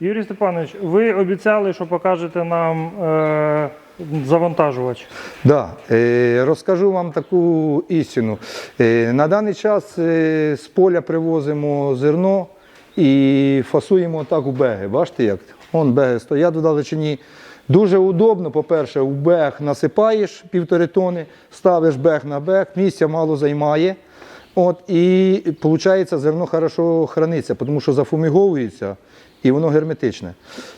Юрій Степанович, ви обіцяли, що покажете нам е, завантажувач. Да, е, розкажу вам таку істину. Е, на даний час е, з поля привозимо зерно і фасуємо так у беги. Бачите, як? Вон беги стоять в далечині. Дуже удобно, по-перше, у бег насипаєш півтори тони, ставиш бег на бег, місця мало займає. От, і виходить, зерно хорошо храниться, тому що зафуміговується і воно герметичне.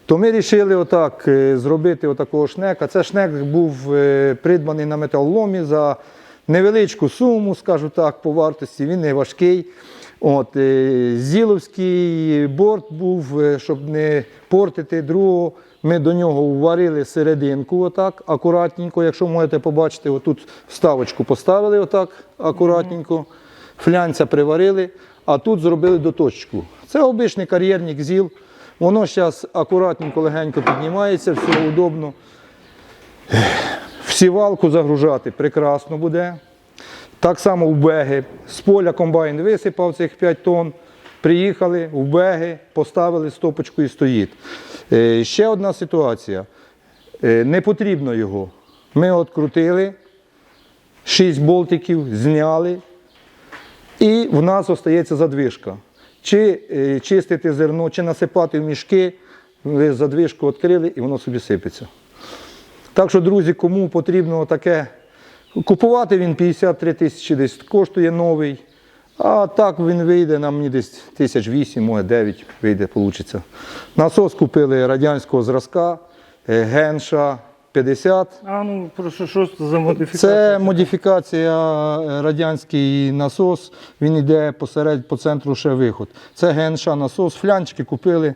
То ми вирішили отак е, зробити отакого шнека. Це шнек був е, придбаний на металоломі за невеличку суму, скажу так, по вартості. Він не важкий. От, е, Зіловський борт був, щоб не портити другого. Ми до нього вварили серединку, отак, акуратненько. Якщо можете побачити, отут вставочку поставили отак акуратненько, флянця приварили, а тут зробили доточку. Це обичний кар'єрник ЗІЛ. Воно зараз акуратненько, легенько піднімається, все удобно. В сівалку загружати прекрасно буде. Так само в беги. З поля комбайн висипав цих 5 тонн. Приїхали в беги, поставили стопочку і стоїть. Е, ще одна ситуація. Е, не потрібно його. Ми відкрутили, 6 болтиків зняли, і в нас залишається задвижка. Чи е, чистити зерно, чи насипати в мішки, ви задвижку відкрили і воно собі сипеться. Так що, друзі, кому потрібно таке купувати, він 53 тисячі десь коштує новий. А так він вийде, нам мені десь тисяч вісім, може 9 вийде, вийде. Насос купили радянського зразка, е, Генша 50. А ну про що, що це за модифікація? Це модифікація е, радянський насос. Він йде посеред по центру ще виход. Це ГНШ насос. Флянчики купили,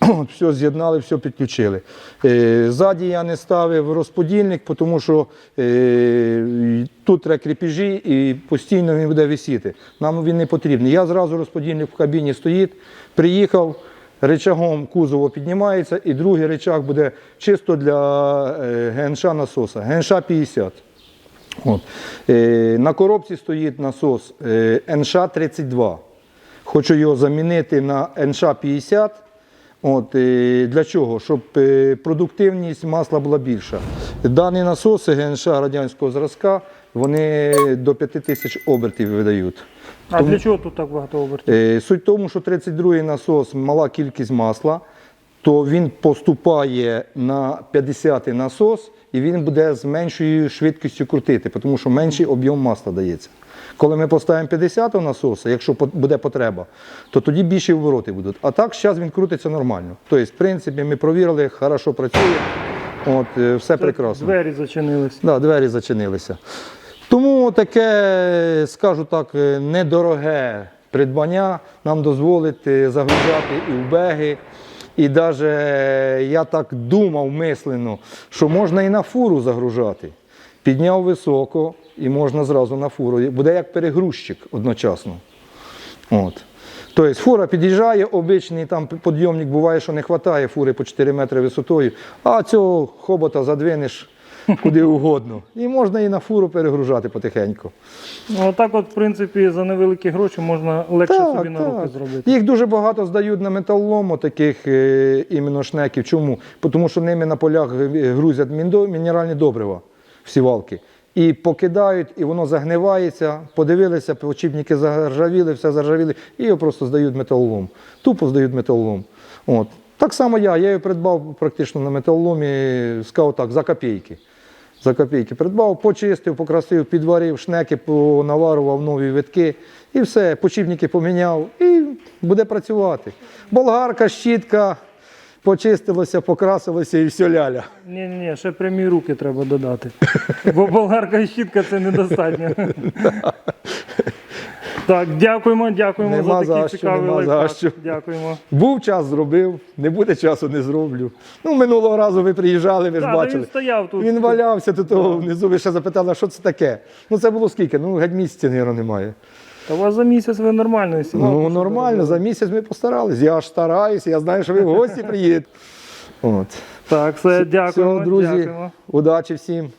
все з'єднали, все підключили. Е, Ззаді я не ставив розподільник, тому що е, тут треба кріпежі і постійно він буде висіти. Нам він не потрібний. Я зразу розподільник в кабіні стоїть, приїхав. Речагом кузово піднімається, і другий речаг буде чисто для е, ГНШ насоса. ГНШ 50. От. Е, на коробці стоїть насос е, НШ-32. Хочу його замінити на НШ-50. От, е, для чого? Щоб е, продуктивність масла була більша. Дані насоси ГНШ радянського зразка вони до 5000 обертів видають. А для чого тут так багато обертів? Е, Суть в тому, що 32-й насос мала кількість масла, то він поступає на 50-й насос і він буде з меншою швидкістю крутити, тому що менший об'єм масла дається. Коли ми поставимо 50-го насоса, якщо по- буде потреба, то тоді більші обороти будуть. А так зараз він крутиться нормально. Тобто, в принципі, ми провірили, хорошо працює, от, е, все прекрасно. Двері зачинились. Да, двері зачинилися. Тому таке, скажу так, е, недороге придбання нам дозволить е, загружати і в беги. І навіть я так думав мислено, що можна і на фуру загружати. Підняв високо і можна зразу на фуру. Буде як перегрузчик одночасно. От. Тобто фура під'їжджає, обичний там підйомник буває, що не вистачає фури по 4 метри висотою, а цього хобота задвинеш куди угодно. І можна і на фуру перегружати потихеньку. Ну, отак, от, в принципі, за невеликі гроші можна легше собі на руки зробити. Їх дуже багато здають на металолому, таких е, іменно шнеків. Чому? Тому що ними на полях е, грузять мінеральні добрива в сівалки. І покидають, і воно загнивається. Подивилися, очіпники заржавіли, все заржавіли, і його просто здають металолом. Тупо здають металолом. От. Так само я. Я його придбав практично на металоломі, сказав так, за копійки. За копійки придбав, почистив, покрасив, підварив, шнеки понаварував нові витки і все, почіпники поміняв і буде працювати. Болгарка, щітка, почистилося, покрасилося і все ляля. Ні, ні, ні, ще прямі руки треба додати. Бо болгарка і щітка це недостатньо. Так, дякуємо, дякуємо Нема за за такий що, цікавий нема за що. Дякуємо. Був час, зробив, не буде часу, не зроблю. Ну, минулого разу ви приїжджали, ви ж Так, та бачили. він стояв тут. Він валявся тут того внизу, ви ще запитали, що це таке? Ну це було скільки? Ну, геть місяця, мабуть, немає. Та у вас за місяць ви нормально сівалку Ну, нормально, за місяць ми постарались. Я ж стараюся, я знаю, що ви в гості приїдете. От. Так, все, дякуємо. Всього, друзі, дякуємо. удачі всім.